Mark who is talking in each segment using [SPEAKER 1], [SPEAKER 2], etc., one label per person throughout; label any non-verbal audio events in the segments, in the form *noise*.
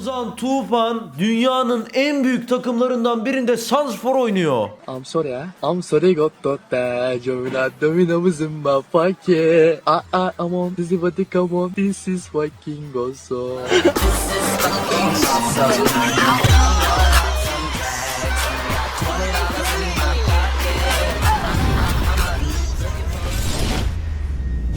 [SPEAKER 1] Ozan Tufan dünyanın en büyük takımlarından birinde Sanspor oynuyor.
[SPEAKER 2] I'm sorry, eh? I'm sorry, got to te, Jovina, domino, zumba, fuck yeah. Ah, ah, I'm on, this is what they come on, this is fucking awesome. *laughs*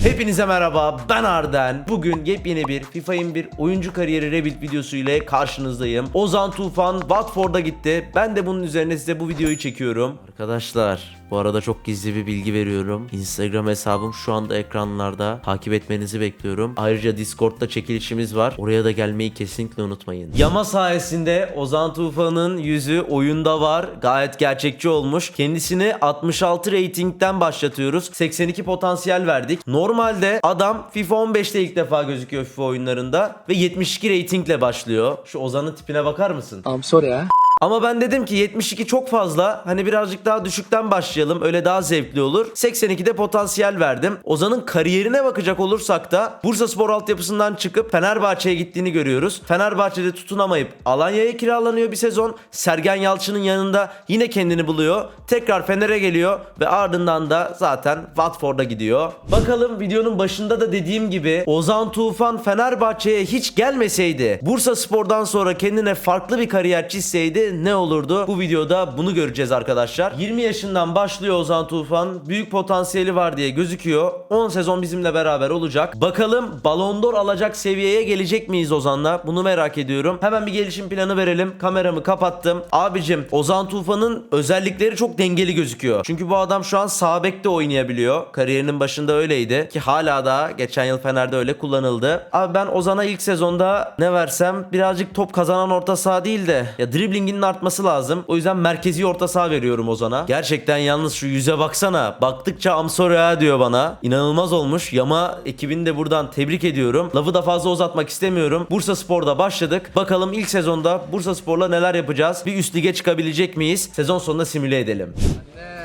[SPEAKER 1] Hepinize merhaba ben Arden. Bugün yepyeni bir FIFA 21 oyuncu kariyeri rebuild videosu ile karşınızdayım. Ozan Tufan Watford'a gitti. Ben de bunun üzerine size bu videoyu çekiyorum. Arkadaşlar bu arada çok gizli bir bilgi veriyorum. Instagram hesabım şu anda ekranlarda. Takip etmenizi bekliyorum. Ayrıca Discord'da çekilişimiz var. Oraya da gelmeyi kesinlikle unutmayın. Yama sayesinde Ozan Tufan'ın yüzü oyunda var. Gayet gerçekçi olmuş. Kendisini 66 ratingden başlatıyoruz. 82 potansiyel verdik. Normalde adam FIFA 15'te ilk defa gözüküyor FIFA oyunlarında ve 72 ratingle başlıyor. Şu Ozan'ın tipine bakar mısın?
[SPEAKER 2] I'm sorry, eh?
[SPEAKER 1] Ama ben dedim ki 72 çok fazla. Hani birazcık daha düşükten başlayalım. Öyle daha zevkli olur. 82'de potansiyel verdim. Ozan'ın kariyerine bakacak olursak da Bursa Spor altyapısından çıkıp Fenerbahçe'ye gittiğini görüyoruz. Fenerbahçe'de tutunamayıp Alanya'ya kiralanıyor bir sezon. Sergen Yalçın'ın yanında yine kendini buluyor. Tekrar Fener'e geliyor ve ardından da zaten Watford'a gidiyor. Bakalım videonun başında da dediğim gibi Ozan Tufan Fenerbahçe'ye hiç gelmeseydi, Bursa Spor'dan sonra kendine farklı bir kariyer çizseydi ne olurdu? Bu videoda bunu göreceğiz arkadaşlar. 20 yaşından başlıyor Ozan Tufan. Büyük potansiyeli var diye gözüküyor. 10 sezon bizimle beraber olacak. Bakalım Ballon d'Or alacak seviyeye gelecek miyiz Ozan'la? Bunu merak ediyorum. Hemen bir gelişim planı verelim. Kameramı kapattım. Abicim Ozan Tufan'ın özellikleri çok dengeli gözüküyor. Çünkü bu adam şu an sağ bekte oynayabiliyor. Kariyerinin başında öyleydi. Ki hala da geçen yıl Fener'de öyle kullanıldı. Abi ben Ozan'a ilk sezonda ne versem birazcık top kazanan orta saha değil de ya driblinginin artması lazım. O yüzden merkezi orta saha veriyorum Ozan'a. Gerçekten yalnız şu yüze baksana. Baktıkça Amsoria diyor bana. İnanılmaz olmuş. Yama ekibini de buradan tebrik ediyorum. Lafı da fazla uzatmak istemiyorum. Bursa Spor'da başladık. Bakalım ilk sezonda Bursa Spor'la neler yapacağız? Bir üst lige çıkabilecek miyiz? Sezon sonunda simüle edelim.
[SPEAKER 2] Anne,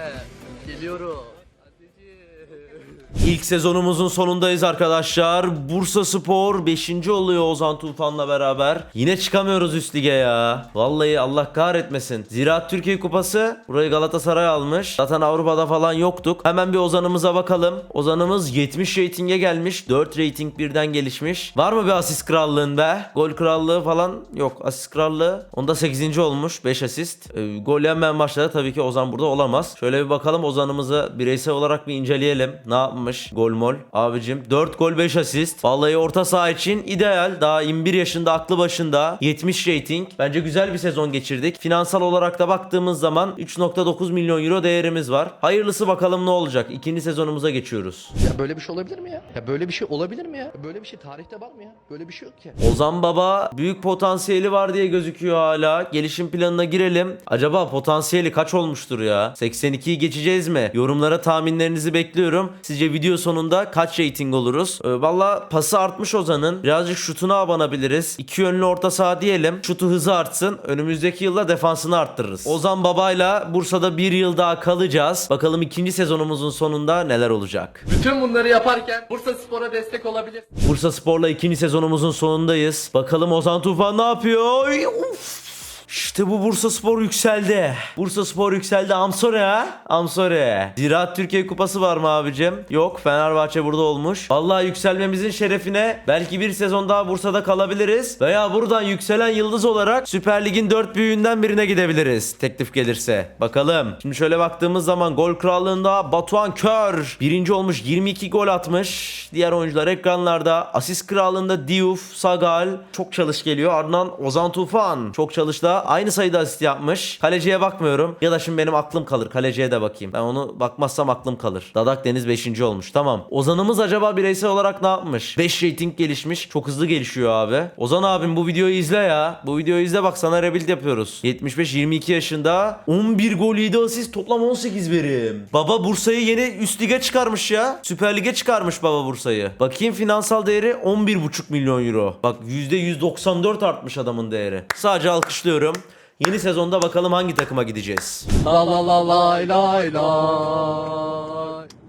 [SPEAKER 1] İlk sezonumuzun sonundayız arkadaşlar. Bursa Spor 5. oluyor Ozan Tufan'la beraber. Yine çıkamıyoruz üst lige ya. Vallahi Allah kahretmesin. Ziraat Türkiye Kupası burayı Galatasaray almış. Zaten Avrupa'da falan yoktuk. Hemen bir Ozan'ımıza bakalım. Ozan'ımız 70 reytinge gelmiş. 4 reyting birden gelişmiş. Var mı bir asist krallığın be? Gol krallığı falan yok. Asist krallığı. Onda 8. olmuş. 5 asist. Ee, gol yemeyen maçlarda tabii ki Ozan burada olamaz. Şöyle bir bakalım Ozan'ımızı bireysel olarak bir inceleyelim. Ne yapmış? Gol mol. Abicim 4 gol 5 asist. Vallahi orta saha için ideal. Daha 21 yaşında aklı başında. 70 rating. Bence güzel bir sezon geçirdik. Finansal olarak da baktığımız zaman 3.9 milyon euro değerimiz var. Hayırlısı bakalım ne olacak. İkinci sezonumuza geçiyoruz.
[SPEAKER 3] Ya böyle bir şey olabilir mi ya? Ya böyle bir şey olabilir mi ya? Böyle bir şey tarihte var mı ya? Böyle bir şey yok ki.
[SPEAKER 1] Ozan Baba büyük potansiyeli var diye gözüküyor hala. Gelişim planına girelim. Acaba potansiyeli kaç olmuştur ya? 82'yi geçeceğiz mi? Yorumlara tahminlerinizi bekliyorum. Sizce video sonunda kaç rating oluruz? Ee, Valla pası artmış Ozan'ın. Birazcık şutuna abanabiliriz. İki yönlü orta saha diyelim. Şutu hızı artsın. Önümüzdeki yılda defansını arttırırız. Ozan Baba'yla Bursa'da bir yıl daha kalacağız. Bakalım ikinci sezonumuzun sonunda neler olacak?
[SPEAKER 3] Bütün bunları yaparken Bursa Spor'a destek olabilir.
[SPEAKER 1] Bursa Spor'la ikinci sezonumuzun sonundayız. Bakalım Ozan Tufan ne yapıyor? Uf. İşte bu Bursa Spor yükseldi. Bursa Spor yükseldi. Amsore ha? Amsore. Ziraat Türkiye Kupası var mı abicim? Yok. Fenerbahçe burada olmuş. Vallahi yükselmemizin şerefine belki bir sezon daha Bursa'da kalabiliriz. Veya buradan yükselen yıldız olarak Süper Lig'in dört büyüğünden birine gidebiliriz. Teklif gelirse. Bakalım. Şimdi şöyle baktığımız zaman gol krallığında Batuhan Kör. Birinci olmuş 22 gol atmış. Diğer oyuncular ekranlarda. Asist krallığında Diouf, Sagal. Çok çalış geliyor. Ardından Ozan Tufan. Çok çalışta aynı sayıda asist yapmış. Kaleciye bakmıyorum. Ya da şimdi benim aklım kalır. Kaleciye de bakayım. Ben onu bakmazsam aklım kalır. Dadak Deniz 5. olmuş. Tamam. Ozan'ımız acaba bireysel olarak ne yapmış? 5 rating gelişmiş. Çok hızlı gelişiyor abi. Ozan abim bu videoyu izle ya. Bu videoyu izle bak sana rebuild yapıyoruz. 75-22 yaşında. 11 gol 7 asist toplam 18 verim. Baba Bursa'yı yeni üst lige çıkarmış ya. Süper Lig'e çıkarmış baba Bursa'yı. Bakayım finansal değeri 11,5 milyon euro. Bak %194 artmış adamın değeri. Sadece alkışlıyorum ediyorum. Yeni sezonda bakalım hangi takıma gideceğiz.
[SPEAKER 2] La la la la la la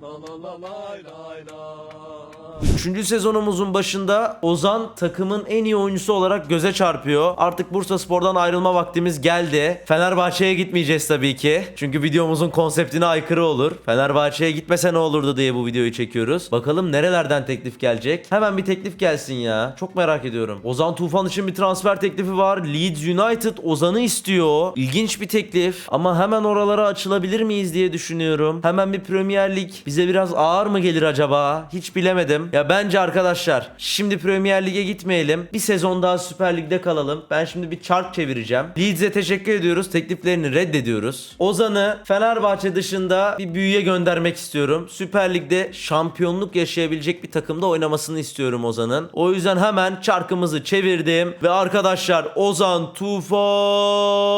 [SPEAKER 2] la la la la la
[SPEAKER 1] 3. sezonumuzun başında Ozan takımın en iyi oyuncusu olarak göze çarpıyor. Artık Bursa Spor'dan ayrılma vaktimiz geldi. Fenerbahçe'ye gitmeyeceğiz tabii ki. Çünkü videomuzun konseptine aykırı olur. Fenerbahçe'ye gitmese ne olurdu diye bu videoyu çekiyoruz. Bakalım nerelerden teklif gelecek? Hemen bir teklif gelsin ya. Çok merak ediyorum. Ozan Tufan için bir transfer teklifi var. Leeds United Ozan'ı istiyor. İlginç bir teklif. Ama hemen oralara açılabilir miyiz diye düşünüyorum. Hemen bir Premier Lig bize biraz ağır mı gelir acaba? Hiç bilemedim. Ya bence arkadaşlar şimdi Premier Lig'e gitmeyelim. Bir sezon daha Süper Lig'de kalalım. Ben şimdi bir çark çevireceğim. Leeds'e teşekkür ediyoruz. Tekliflerini reddediyoruz. Ozan'ı Fenerbahçe dışında bir büyüye göndermek istiyorum. Süper Lig'de şampiyonluk yaşayabilecek bir takımda oynamasını istiyorum Ozan'ın. O yüzden hemen çarkımızı çevirdim ve arkadaşlar Ozan Tufan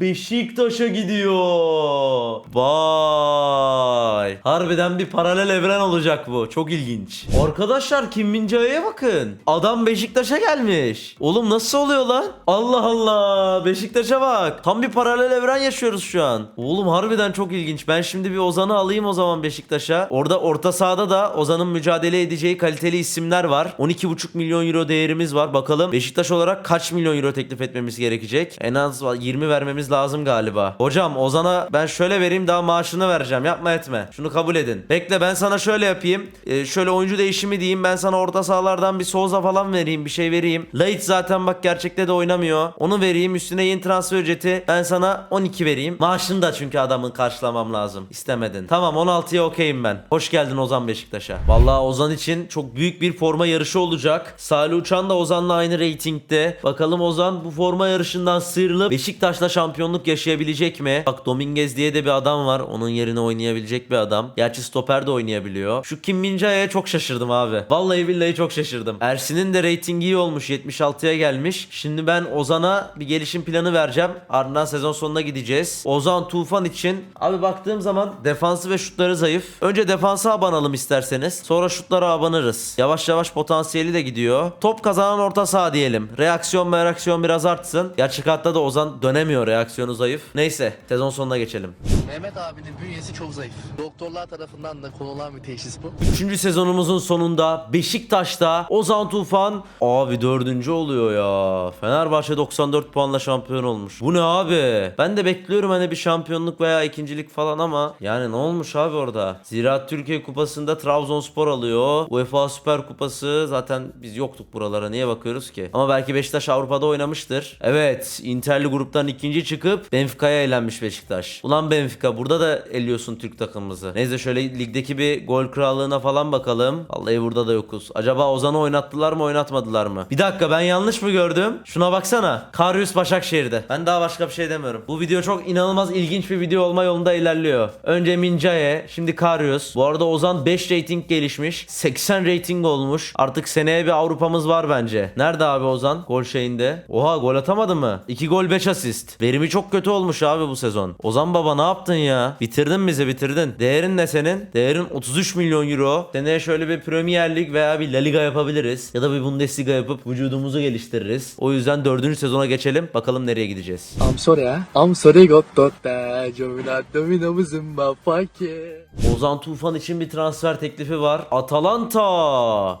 [SPEAKER 1] Beşiktaş'a gidiyor. Vay. Harbiden bir paralel evren olacak bu. Çok ilginç. Arkadaşlar Kim Min Jae'ye bakın. Adam Beşiktaş'a gelmiş. Oğlum nasıl oluyor lan? Allah Allah. Beşiktaş'a bak. Tam bir paralel evren yaşıyoruz şu an. Oğlum harbiden çok ilginç. Ben şimdi bir Ozan'ı alayım o zaman Beşiktaş'a. Orada orta sahada da Ozan'ın mücadele edeceği kaliteli isimler var. 12,5 milyon euro değerimiz var. Bakalım Beşiktaş olarak kaç milyon euro teklif etmemiz gerekecek? En az 20 vermemiz lazım galiba. Hocam Ozan'a ben şöyle vereyim daha maaşını vereceğim. Yapma etme. Şunu kabul edin. Bekle ben sana şöyle yapayım. Ee, şöyle oyuncu değişimi diyeyim. Ben sana orta sahalardan bir Souza falan vereyim. Bir şey vereyim. Lait zaten bak gerçekte de oynamıyor. Onu vereyim. Üstüne yeni transfer ücreti. Ben sana 12 vereyim. Maaşını da çünkü adamın karşılamam lazım. İstemedin. Tamam 16'ya okeyim ben. Hoş geldin Ozan Beşiktaş'a. Vallahi Ozan için çok büyük bir forma yarışı olacak. Salih Uçan da Ozan'la aynı reytingde. Bakalım Ozan bu forma yarışından sıyrılıp Beşiktaş'la şampiyonluk yaşayabilecek mi? Bak Dominguez diye de bir adam var. Onun yerine oynayabilecek bir adam. Gerçi stoper de oynayabiliyor. Şu Kim Min Jae'ye çok şaşırdım abi. Vallahi billahi çok şaşırdım. Ersin'in de reytingi iyi olmuş. 76'ya gelmiş. Şimdi ben Ozan'a bir gelişim planı vereceğim. Ardından sezon sonuna gideceğiz. Ozan Tufan için abi baktığım zaman defansı ve şutları zayıf. Önce defansa abanalım isterseniz. Sonra şutlara abanırız. Yavaş yavaş potansiyeli de gidiyor. Top kazanan orta saha diyelim. Reaksiyon reaksiyon biraz artsın. Gerçek hatta da Ozan dönemiyor. Reaksiyonu zayıf. Neyse sezon sonuna geçelim.
[SPEAKER 2] Mehmet abinin bünyesi çok zayıf. Doktorlar tarafından da konulan bir teşhis bu.
[SPEAKER 1] Üçüncü sezonumuzun sonunda Beşiktaş'ta Ozan Tufan abi dördüncü oluyor ya. Fenerbahçe 94 puanla şampiyon olmuş. Bu ne abi? Ben de bekliyorum hani bir şampiyonluk veya ikincilik falan ama yani ne olmuş abi orada? Ziraat Türkiye Kupası'nda Trabzonspor alıyor. UEFA Süper Kupası zaten biz yoktuk buralara niye bakıyoruz ki? Ama belki Beşiktaş Avrupa'da oynamıştır. Evet Interli gruptan ikinci çıkıp Benfica'ya elenmiş Beşiktaş. Ulan Benfica burada da eliyorsun Türk takımımızı. Neyse şöyle ligdeki bir gol krallığına falan bakalım. Vallahi burada da yokuz. Acaba Ozan'ı oynattılar mı oynatmadılar mı? Bir dakika ben yanlış mı gördüm? Şuna baksana. Karyus Başakşehir'de. Ben daha başka bir şey demiyorum. Bu video çok inanılmaz ilginç bir video olma yolunda ilerliyor. Önce Mincaye, şimdi Karyus. Bu arada Ozan 5 rating gelişmiş. 80 rating olmuş. Artık seneye bir Avrupa'mız var bence. Nerede abi Ozan? Gol şeyinde. Oha gol atamadı mı? 2 gol 5 asist. Verimi çok kötü olmuş abi bu sezon. Ozan baba ne yaptın ya? Bitirdin bizi bitirdin. Değerin ne senin? Değerin 33 milyon euro. Seneye şöyle bir Premier Lig veya bir La Liga yapabiliriz. Ya da bir Bundesliga yapıp vücudumuzu geliştiririz. O yüzden 4. sezona geçelim. Bakalım nereye gideceğiz.
[SPEAKER 2] I'm sorry ha. I'm sorry got te. Giovina domino zimba fake.
[SPEAKER 1] Ozan Tufan için bir transfer teklifi var. Atalanta.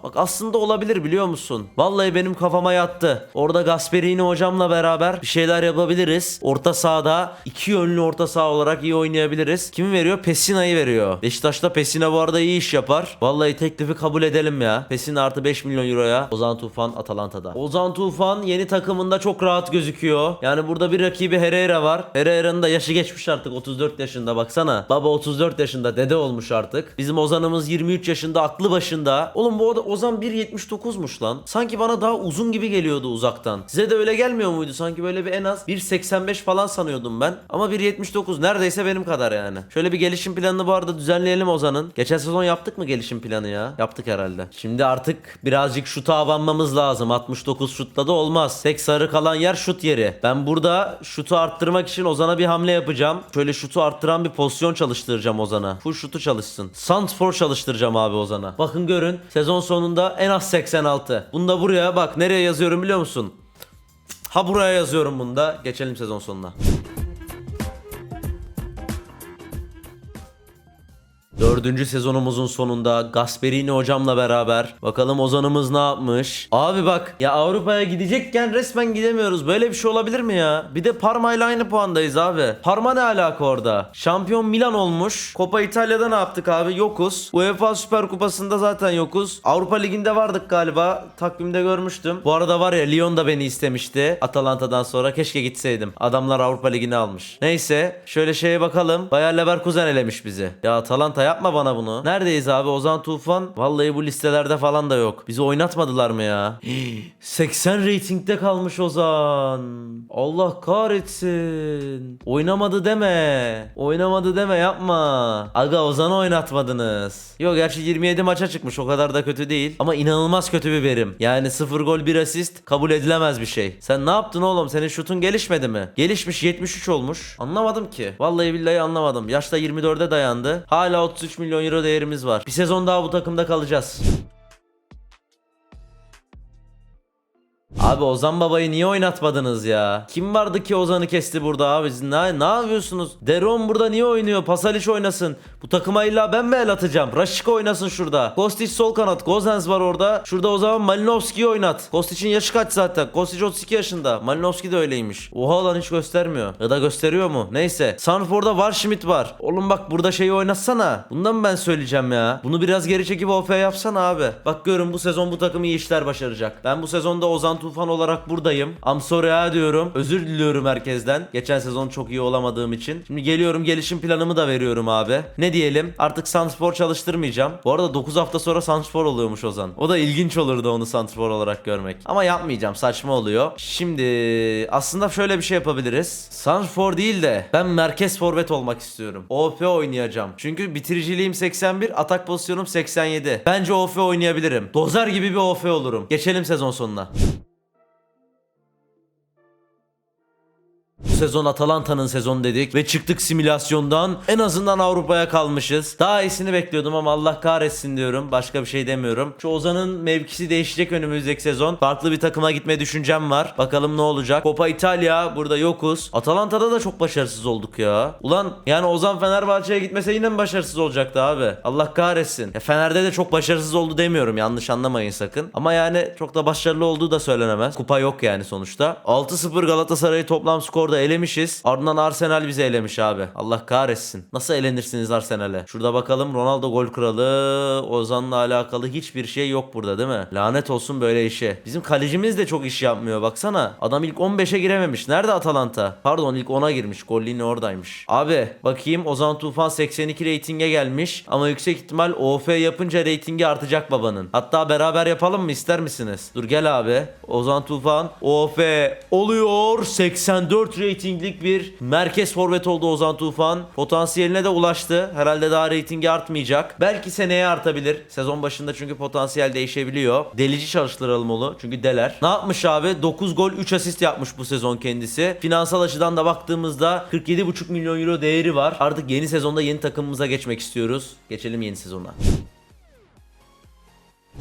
[SPEAKER 1] Bak aslında olabilir biliyor musun? Vallahi benim kafama yattı. Orada Gasperini hocamla beraber bir şeyler yapabiliriz. Orta sahada iki yönlü orta saha olarak iyi oynayabiliriz. Kimi veriyor? Pesina'yı veriyor. Beşiktaş'ta Pesina bu arada iyi iş yapar. Vallahi teklifi kabul edelim ya. Pesina artı 5 milyon euroya. Ozan Tufan Atalanta'da. Ozan Tufan yeni takımında çok rahat gözüküyor. Yani burada bir rakibi Herrera var. Herrera'nın da yaşı geçmiş artık 34 yaşında baksana. Baba 34 yaşında dede olmuş artık. Bizim Ozan'ımız 23 yaşında aklı başında. Oğlum bu arada Ozan 1.79'muş lan. Sanki bana daha uzun gibi geliyordu uzaktan. Size de öyle gelmiyor muydu? Sanki böyle bir en az 1.85 falan sanıyordum ben. Ama 1.79 neredeyse benim kadar yani. Şöyle bir gelişim planını bu arada düzenleyelim Ozan'ın. Geçen sezon yaptık mı gelişim planı ya? Yaptık herhalde. Şimdi artık birazcık şuta abanmamız lazım. 69 şutla da olmaz. Tek sarı kalan yer şut yeri. Ben burada şutu arttırmak için Ozan'a bir hamle yapacağım. Şöyle şutu arttıran bir pozisyon çalıştıracağım Ozan'a. Full şutu çalışsın. Santfor çalıştıracağım abi Ozan'a. Bakın görün sezon sonunda en az 86. Bunu da buraya bak nereye yazıyorum biliyor musun? Ha buraya yazıyorum bunu da. Geçelim sezon sonuna. Dördüncü sezonumuzun sonunda Gasperini hocamla beraber bakalım Ozan'ımız ne yapmış? Abi bak ya Avrupa'ya gidecekken resmen gidemiyoruz. Böyle bir şey olabilir mi ya? Bir de Parma ile aynı puandayız abi. Parma ne alaka orada? Şampiyon Milan olmuş. Copa İtalya'da ne yaptık abi? Yokuz. UEFA Süper Kupası'nda zaten yokuz. Avrupa Ligi'nde vardık galiba. Takvimde görmüştüm. Bu arada var ya Lyon da beni istemişti. Atalanta'dan sonra keşke gitseydim. Adamlar Avrupa Ligi'ni almış. Neyse şöyle şeye bakalım. Bayer Leverkusen elemiş bizi. Ya Atalanta yapma bana bunu. Neredeyiz abi? Ozan Tufan. Vallahi bu listelerde falan da yok. Bizi oynatmadılar mı ya? *gasps* 80 reytingde kalmış Ozan. Allah kahretsin. Oynamadı deme. Oynamadı deme yapma. Aga Ozan'ı oynatmadınız. Yok gerçi 27 maça çıkmış o kadar da kötü değil. Ama inanılmaz kötü bir verim. Yani 0 gol 1 asist kabul edilemez bir şey. Sen ne yaptın oğlum? Senin şutun gelişmedi mi? Gelişmiş 73 olmuş. Anlamadım ki. Vallahi billahi anlamadım. Yaşta 24'e dayandı. Hala 33 milyon euro değerimiz var. Bir sezon daha bu takımda kalacağız. Abi Ozan Baba'yı niye oynatmadınız ya? Kim vardı ki Ozan'ı kesti burada abi? Siz ne, ne yapıyorsunuz? Deron burada niye oynuyor? Pasalic oynasın. Bu takıma illa ben mi el atacağım? Raşika oynasın şurada. Kostic sol kanat. Gozens var orada. Şurada o zaman Malinovski'yi oynat. Kostic'in yaşı kaç zaten? Kostic 32 yaşında. Malinovski de öyleymiş. Oha lan hiç göstermiyor. Ya da gösteriyor mu? Neyse. Sanford'da var Schmidt var. Oğlum bak burada şeyi oynatsana. Bundan ben söyleyeceğim ya? Bunu biraz geri çekip OF yapsana abi. Bak görün bu sezon bu takım iyi işler başaracak. Ben bu sezonda Ozan Tufan olarak buradayım. I'm sorry ha diyorum. Özür diliyorum herkesten. Geçen sezon çok iyi olamadığım için. Şimdi geliyorum gelişim planımı da veriyorum abi. Ne diyelim? Artık Sanspor çalıştırmayacağım. Bu arada 9 hafta sonra Sanspor oluyormuş Ozan. O da ilginç olurdu onu Sanspor olarak görmek. Ama yapmayacağım. Saçma oluyor. Şimdi aslında şöyle bir şey yapabiliriz. Sanspor değil de ben merkez forvet olmak istiyorum. OP oynayacağım. Çünkü bitiriciliğim 81, atak pozisyonum 87. Bence OF oynayabilirim. Dozer gibi bir OF olurum. Geçelim sezon sonuna. Bu sezon Atalanta'nın sezonu dedik ve çıktık simülasyondan. En azından Avrupa'ya kalmışız. Daha iyisini bekliyordum ama Allah kahretsin diyorum. Başka bir şey demiyorum. Şu Ozan'ın mevkisi değişecek önümüzdeki sezon. Farklı bir takıma gitme düşüncem var. Bakalım ne olacak. Copa İtalya burada yokuz. Atalanta'da da çok başarısız olduk ya. Ulan yani Ozan Fenerbahçe'ye gitmese yine mi başarısız olacaktı abi? Allah kahretsin. Ya Fener'de de çok başarısız oldu demiyorum. Yanlış anlamayın sakın. Ama yani çok da başarılı olduğu da söylenemez. Kupa yok yani sonuçta. 6-0 Galatasaray'ı toplam skorda elemişiz. Ardından Arsenal bizi elemiş abi. Allah kahretsin. Nasıl elenirsiniz Arsenal'e? Şurada bakalım Ronaldo gol kralı. Ozan'la alakalı hiçbir şey yok burada değil mi? Lanet olsun böyle işe. Bizim kalecimiz de çok iş yapmıyor baksana. Adam ilk 15'e girememiş. Nerede Atalanta? Pardon ilk 10'a girmiş. Gollini oradaymış. Abi bakayım Ozan Tufan 82 reytinge gelmiş. Ama yüksek ihtimal OF yapınca reytingi artacak babanın. Hatta beraber yapalım mı ister misiniz? Dur gel abi. Ozan Tufan OF oluyor. 84 reytinglik bir merkez forvet oldu Ozan Tufan. Potansiyeline de ulaştı. Herhalde daha reytingi artmayacak. Belki seneye artabilir. Sezon başında çünkü potansiyel değişebiliyor. Delici çalıştıralım onu. Çünkü deler. Ne yapmış abi? 9 gol 3 asist yapmış bu sezon kendisi. Finansal açıdan da baktığımızda 47,5 milyon euro değeri var. Artık yeni sezonda yeni takımımıza geçmek istiyoruz. Geçelim yeni sezona.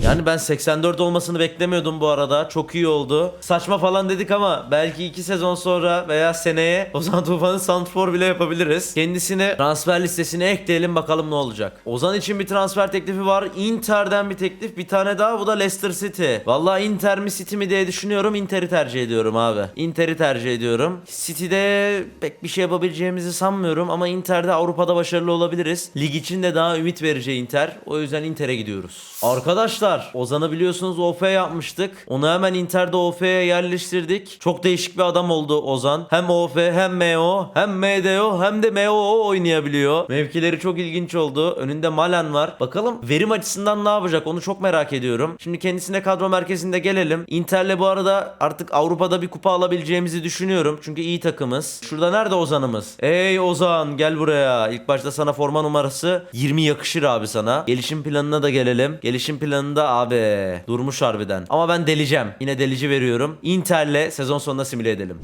[SPEAKER 1] Yani ben 84 olmasını beklemiyordum bu arada. Çok iyi oldu. Saçma falan dedik ama belki 2 sezon sonra veya seneye *laughs* Ozan Tufan'ın Santrfor bile yapabiliriz. Kendisini transfer listesine ekleyelim bakalım ne olacak. Ozan için bir transfer teklifi var. Inter'den bir teklif. Bir tane daha bu da Leicester City. Vallahi Inter mi City mi diye düşünüyorum. Inter'i tercih ediyorum abi. Inter'i tercih ediyorum. City'de pek bir şey yapabileceğimizi sanmıyorum ama Inter'de Avrupa'da başarılı olabiliriz. Lig için de daha ümit verici Inter. O yüzden Inter'e gidiyoruz. Arkadaşlar Ozan'ı biliyorsunuz OF yapmıştık. Onu hemen Inter'de OF'ye yerleştirdik. Çok değişik bir adam oldu Ozan. Hem OF hem MO hem MDO hem de MOO oynayabiliyor. Mevkileri çok ilginç oldu. Önünde Malen var. Bakalım verim açısından ne yapacak onu çok merak ediyorum. Şimdi kendisine kadro merkezinde gelelim. Inter'le bu arada artık Avrupa'da bir kupa alabileceğimizi düşünüyorum. Çünkü iyi takımız. Şurada nerede Ozan'ımız? Ey Ozan gel buraya. İlk başta sana forma numarası 20 yakışır abi sana. Gelişim planına da gelelim. Gelişim planında abi durmuş harbiden. Ama ben deleceğim. Yine delici veriyorum. Inter'le sezon sonunda simüle edelim.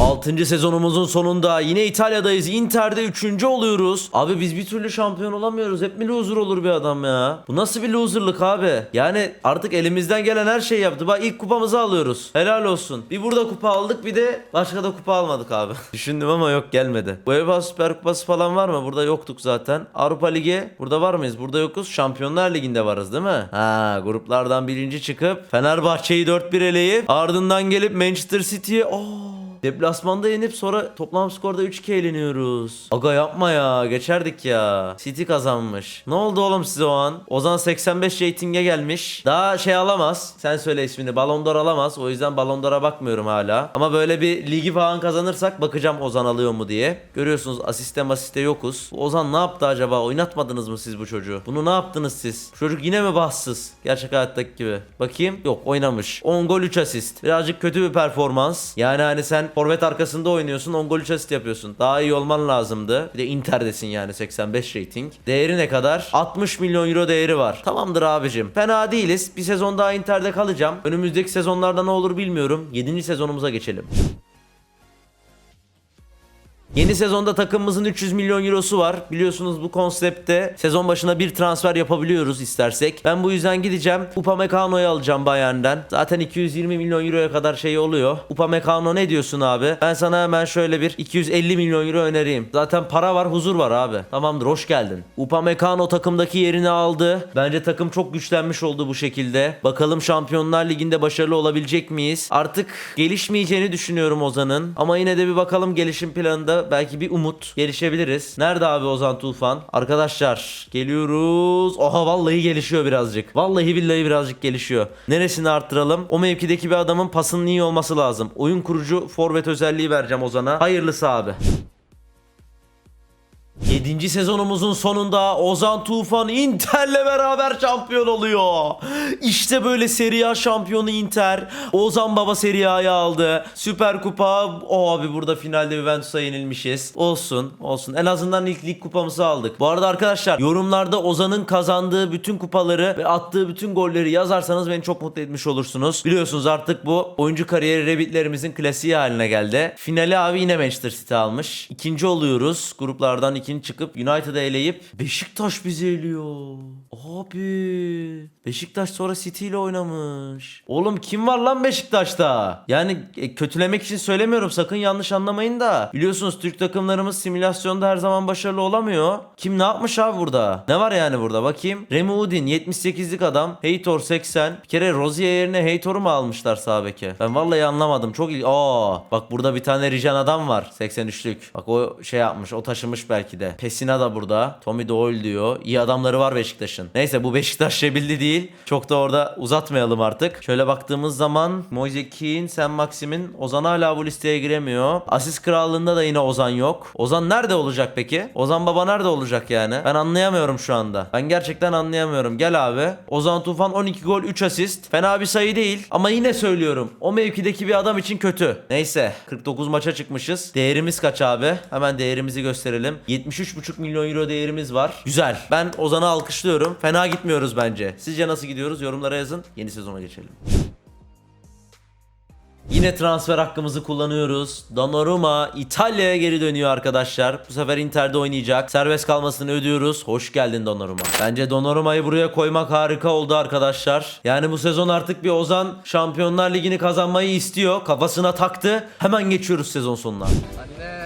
[SPEAKER 1] 6. sezonumuzun sonunda yine İtalya'dayız. Inter'de 3. oluyoruz. Abi biz bir türlü şampiyon olamıyoruz. Hep mi loser olur bir adam ya? Bu nasıl bir loserlık abi? Yani artık elimizden gelen her şeyi yaptı. Bak ilk kupamızı alıyoruz. Helal olsun. Bir burada kupa aldık bir de başka da kupa almadık abi. *laughs* Düşündüm ama yok gelmedi. UEFA Süper Kupası falan var mı? Burada yoktuk zaten. Avrupa Ligi burada var mıyız? Burada yokuz. Şampiyonlar Ligi'nde varız değil mi? Ha gruplardan birinci çıkıp Fenerbahçe'yi 4-1 eleyip ardından gelip Manchester City'ye oh Deplasmanda yenip sonra toplam skorda 3-2 eğleniyoruz. Aga yapma ya geçerdik ya. City kazanmış. Ne oldu oğlum size o an? Ozan 85 ratinge gelmiş. Daha şey alamaz. Sen söyle ismini. Ballon d'Or alamaz. O yüzden Ballon d'Or'a bakmıyorum hala. Ama böyle bir ligi falan kazanırsak bakacağım Ozan alıyor mu diye. Görüyorsunuz asiste masiste yokuz. Ozan ne yaptı acaba? Oynatmadınız mı siz bu çocuğu? Bunu ne yaptınız siz? Çocuk yine mi bahtsız? Gerçek hayattaki gibi. Bakayım. Yok oynamış. 10 gol 3 asist. Birazcık kötü bir performans. Yani hani sen forvet arkasında oynuyorsun 10 gol 3 asist yapıyorsun. Daha iyi olman lazımdı. Bir de Inter'desin yani 85 rating. Değeri ne kadar? 60 milyon euro değeri var. Tamamdır abicim. Fena değiliz. Bir sezon daha Inter'de kalacağım. Önümüzdeki sezonlarda ne olur bilmiyorum. 7. sezonumuza geçelim. Yeni sezonda takımımızın 300 milyon eurosu var. Biliyorsunuz bu konseptte sezon başına bir transfer yapabiliyoruz istersek. Ben bu yüzden gideceğim. Upamecano'yu alacağım Bayern'den. Zaten 220 milyon euroya kadar şey oluyor. Upamecano ne diyorsun abi? Ben sana hemen şöyle bir 250 milyon euro önereyim. Zaten para var, huzur var abi. Tamamdır, hoş geldin. Upamecano takımdaki yerini aldı. Bence takım çok güçlenmiş oldu bu şekilde. Bakalım Şampiyonlar Ligi'nde başarılı olabilecek miyiz? Artık gelişmeyeceğini düşünüyorum Ozan'ın. Ama yine de bir bakalım gelişim planında belki bir umut gelişebiliriz. Nerede abi Ozan Tufan? Arkadaşlar geliyoruz. Oha vallahi gelişiyor birazcık. Vallahi billahi birazcık gelişiyor. Neresini arttıralım? O mevkideki bir adamın pasının iyi olması lazım. Oyun kurucu forvet özelliği vereceğim Ozan'a. Hayırlısı abi. 7. sezonumuzun sonunda Ozan Tufan Inter'le beraber şampiyon oluyor. İşte böyle Serie A şampiyonu Inter. Ozan Baba Serie A'yı aldı. Süper Kupa. O abi burada finalde Juventus'a yenilmişiz. Olsun olsun. En azından ilk lig kupamızı aldık. Bu arada arkadaşlar yorumlarda Ozan'ın kazandığı bütün kupaları ve attığı bütün golleri yazarsanız beni çok mutlu etmiş olursunuz. Biliyorsunuz artık bu oyuncu kariyeri rebitlerimizin klasiği haline geldi. Finali abi yine Manchester City almış. İkinci oluyoruz. Gruplardan ikinci çıkıp United'ı eleyip Beşiktaş bizi eliyor. Abi Beşiktaş sonra City ile oynamış. Oğlum kim var lan Beşiktaş'ta? Yani e, kötülemek için söylemiyorum sakın yanlış anlamayın da. Biliyorsunuz Türk takımlarımız simülasyonda her zaman başarılı olamıyor. Kim ne yapmış abi burada? Ne var yani burada bakayım. Remy Udin 78'lik adam. Heitor 80. Bir kere Rozier yerine Heitor'u mu almışlar sağ beke? Ben vallahi anlamadım. Çok il... Aa, bak burada bir tane Rijan adam var. 83'lük. Bak o şey yapmış. O taşımış belki de. Pesina da burada. Tommy Doyle diyor. İyi adamları var Beşiktaş'ın. Neyse bu Beşiktaş şebilli değil. Çok da orada uzatmayalım artık. Şöyle baktığımız zaman Moise Kean, Sen Maxim'in Ozan hala bu listeye giremiyor. Asist krallığında da yine Ozan yok. Ozan nerede olacak peki? Ozan baba nerede olacak yani? Ben anlayamıyorum şu anda. Ben gerçekten anlayamıyorum. Gel abi. Ozan Tufan 12 gol 3 asist. Fena bir sayı değil. Ama yine söylüyorum. O mevkideki bir adam için kötü. Neyse. 49 maça çıkmışız. Değerimiz kaç abi? Hemen değerimizi gösterelim. 73,5 milyon euro değerimiz var. Güzel. Ben Ozan'ı alkışlıyorum. Fena gitmiyoruz bence. Sizce nasıl gidiyoruz? Yorumlara yazın. Yeni sezona geçelim. Yine transfer hakkımızı kullanıyoruz. Donnarumma İtalya'ya geri dönüyor arkadaşlar. Bu sefer Inter'de oynayacak. Serbest kalmasını ödüyoruz. Hoş geldin Donnarumma. Bence Donnarumma'yı buraya koymak harika oldu arkadaşlar. Yani bu sezon artık bir Ozan Şampiyonlar Ligi'ni kazanmayı istiyor. Kafasına taktı. Hemen geçiyoruz sezon sonuna.
[SPEAKER 2] Anne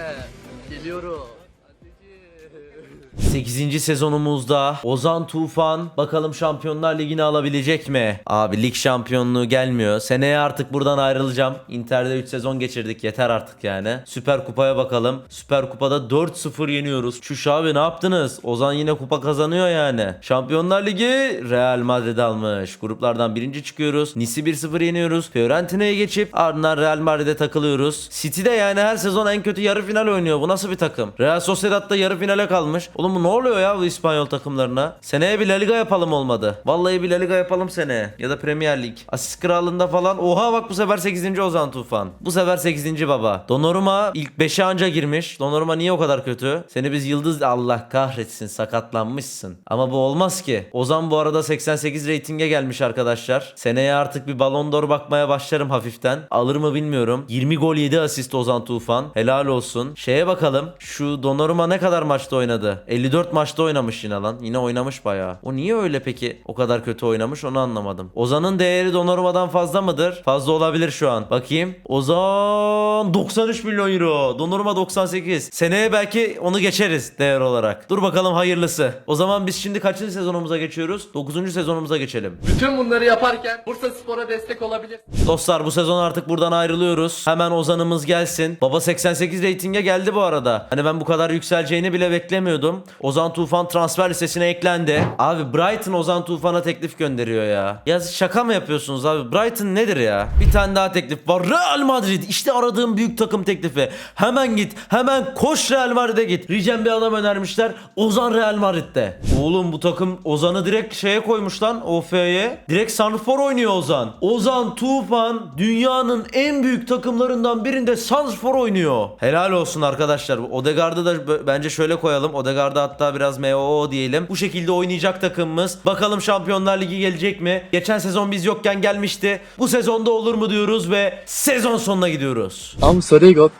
[SPEAKER 1] 8. sezonumuzda Ozan Tufan bakalım Şampiyonlar Ligi'ni alabilecek mi? Abi lig şampiyonluğu gelmiyor. Seneye artık buradan ayrılacağım. Inter'de 3 sezon geçirdik. Yeter artık yani. Süper Kupa'ya bakalım. Süper Kupa'da 4-0 yeniyoruz. Çüş abi ne yaptınız? Ozan yine kupa kazanıyor yani. Şampiyonlar Ligi Real Madrid almış. Gruplardan birinci çıkıyoruz. Nice'i 1-0 yeniyoruz. Fiorentina'ya geçip ardından Real Madrid'e takılıyoruz. City'de yani her sezon en kötü yarı final oynuyor. Bu nasıl bir takım? Real Sociedad'da yarı finale kalmış. Oğlum Oğlum ne oluyor ya bu İspanyol takımlarına? Seneye bir La Liga yapalım olmadı. Vallahi bir La Liga yapalım seneye. Ya da Premier Lig. Asist krallığında falan. Oha bak bu sefer 8. Ozan Tufan. Bu sefer 8. baba. Donnarumma ilk 5'e anca girmiş. Donnarumma niye o kadar kötü? Seni biz yıldız Allah kahretsin sakatlanmışsın. Ama bu olmaz ki. Ozan bu arada 88 reytinge gelmiş arkadaşlar. Seneye artık bir Ballon d'Or bakmaya başlarım hafiften. Alır mı bilmiyorum. 20 gol 7 asist Ozan Tufan. Helal olsun. Şeye bakalım. Şu Donnarumma ne kadar maçta oynadı? 54 maçta oynamış yine lan. Yine oynamış bayağı. O niye öyle peki o kadar kötü oynamış onu anlamadım. Ozan'ın değeri Donnarumma'dan fazla mıdır? Fazla olabilir şu an. Bakayım. Ozan 93 milyon euro. Donnarumma 98. Seneye belki onu geçeriz değer olarak. Dur bakalım hayırlısı. O zaman biz şimdi kaçıncı sezonumuza geçiyoruz? 9. sezonumuza geçelim.
[SPEAKER 2] Bütün bunları yaparken Bursa Spor'a destek olabilir.
[SPEAKER 1] Dostlar bu sezon artık buradan ayrılıyoruz. Hemen Ozan'ımız gelsin. Baba 88 reytinge geldi bu arada. Hani ben bu kadar yükseleceğini bile beklemiyordum. Ozan Tufan transfer listesine eklendi. Abi Brighton Ozan Tufan'a teklif gönderiyor ya. Ya şaka mı yapıyorsunuz abi? Brighton nedir ya? Bir tane daha teklif var. Real Madrid. İşte aradığım büyük takım teklifi. Hemen git. Hemen koş Real Madrid'e git. Ricem bir adam önermişler. Ozan Real Madrid'de. Oğlum bu takım Ozan'ı direkt şeye koymuş lan OF'ye. Direkt Santrfor oynuyor Ozan. Ozan Tufan dünyanın en büyük takımlarından birinde Santrfor oynuyor. Helal olsun arkadaşlar. Odegaard'ı da bence şöyle koyalım. Odegaard'a hatta biraz MOO diyelim. Bu şekilde oynayacak takımımız. Bakalım Şampiyonlar Ligi gelecek mi? Geçen sezon biz yokken gelmişti. Bu sezonda olur mu diyoruz ve sezon sonuna gidiyoruz.
[SPEAKER 2] I'm sorry got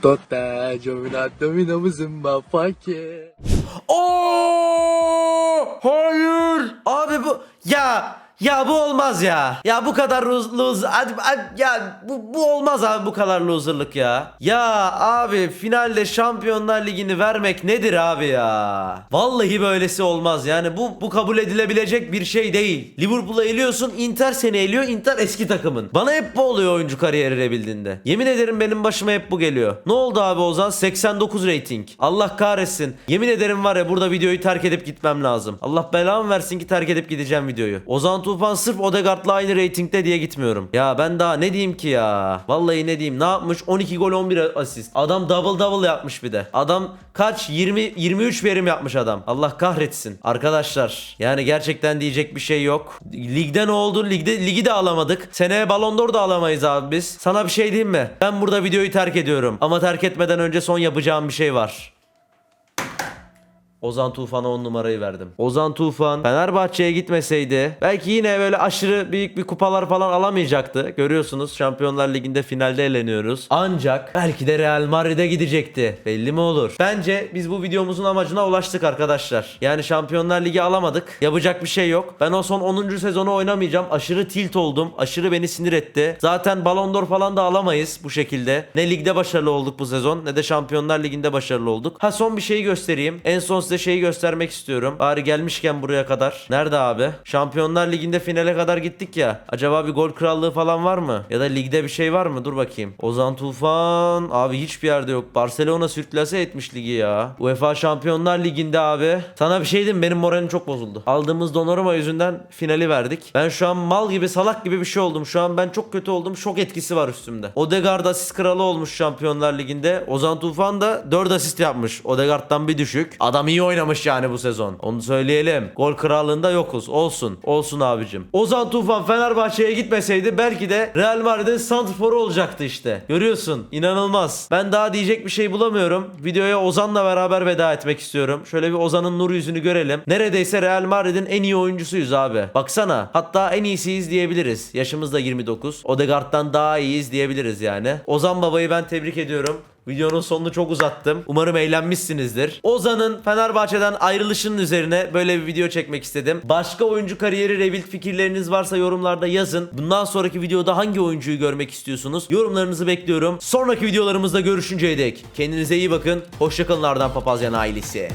[SPEAKER 2] facche.
[SPEAKER 1] Oo! Hayır. Abi bu ya ya bu olmaz ya. Ya bu kadar lose, lose hadi, hadi- ya bu, bu olmaz abi bu kadar loserlık ya. Ya abi finalde Şampiyonlar Ligi'ni vermek nedir abi ya? Vallahi böylesi olmaz. Yani bu bu kabul edilebilecek bir şey değil. Liverpool'a eliyorsun, Inter seni eliyor. Inter eski takımın. Bana hep bu oluyor oyuncu kariyeri bildiğinde. Yemin ederim benim başıma hep bu geliyor. Ne oldu abi Ozan? 89 rating. Allah kahretsin. Yemin ederim var ya burada videoyu terk edip gitmem lazım. Allah belamı versin ki terk edip gideceğim videoyu. Ozan Tufan sırf Odegaard'la aynı reytingde diye gitmiyorum. Ya ben daha ne diyeyim ki ya? Vallahi ne diyeyim? Ne yapmış? 12 gol 11 asist. Adam double double yapmış bir de. Adam kaç? 20 23 verim yapmış adam. Allah kahretsin. Arkadaşlar yani gerçekten diyecek bir şey yok. Ligde ne oldu? Ligde ligi de alamadık. Seneye Ballon d'Or da alamayız abi biz. Sana bir şey diyeyim mi? Ben burada videoyu terk ediyorum. Ama terk etmeden önce son yapacağım bir şey var. Ozan Tufan'a 10 numarayı verdim. Ozan Tufan Fenerbahçe'ye gitmeseydi belki yine böyle aşırı büyük bir kupalar falan alamayacaktı. Görüyorsunuz Şampiyonlar Ligi'nde finalde eleniyoruz. Ancak belki de Real Madrid'e gidecekti. Belli mi olur? Bence biz bu videomuzun amacına ulaştık arkadaşlar. Yani Şampiyonlar Ligi alamadık. Yapacak bir şey yok. Ben o son 10. sezonu oynamayacağım. Aşırı tilt oldum. Aşırı beni sinir etti. Zaten Ballon d'Or falan da alamayız bu şekilde. Ne ligde başarılı olduk bu sezon ne de Şampiyonlar Ligi'nde başarılı olduk. Ha son bir şeyi göstereyim. En son size şeyi göstermek istiyorum. Bari gelmişken buraya kadar. Nerede abi? Şampiyonlar Ligi'nde finale kadar gittik ya. Acaba bir gol krallığı falan var mı? Ya da ligde bir şey var mı? Dur bakayım. Ozan Tufan. Abi hiçbir yerde yok. Barcelona sürklase etmiş ligi ya. UEFA Şampiyonlar Ligi'nde abi. Sana bir şey diyeyim benim moralim çok bozuldu. Aldığımız Donnarumma yüzünden finali verdik. Ben şu an mal gibi salak gibi bir şey oldum. Şu an ben çok kötü oldum. Şok etkisi var üstümde. Odegaard asist kralı olmuş Şampiyonlar Ligi'nde. Ozan Tufan da 4 asist yapmış. Odegaard'dan bir düşük. Adam iyi oynamış yani bu sezon. Onu söyleyelim. Gol krallığında yokuz. Olsun. Olsun abicim. Ozan Tufan Fenerbahçe'ye gitmeseydi belki de Real Madrid'in santrforu olacaktı işte. Görüyorsun. İnanılmaz. Ben daha diyecek bir şey bulamıyorum. Videoya Ozan'la beraber veda etmek istiyorum. Şöyle bir Ozan'ın nur yüzünü görelim. Neredeyse Real Madrid'in en iyi oyuncusuyuz abi. Baksana. Hatta en iyisiyiz diyebiliriz. Yaşımız da 29. Odegaard'dan daha iyiyiz diyebiliriz yani. Ozan babayı ben tebrik ediyorum. Videonun sonunu çok uzattım. Umarım eğlenmişsinizdir. Ozan'ın Fenerbahçe'den ayrılışının üzerine böyle bir video çekmek istedim. Başka oyuncu kariyeri rebuild fikirleriniz varsa yorumlarda yazın. Bundan sonraki videoda hangi oyuncuyu görmek istiyorsunuz? Yorumlarınızı bekliyorum. Sonraki videolarımızda görüşünceye dek kendinize iyi bakın. Hoşçakalın Ardan Papazyan ailesi.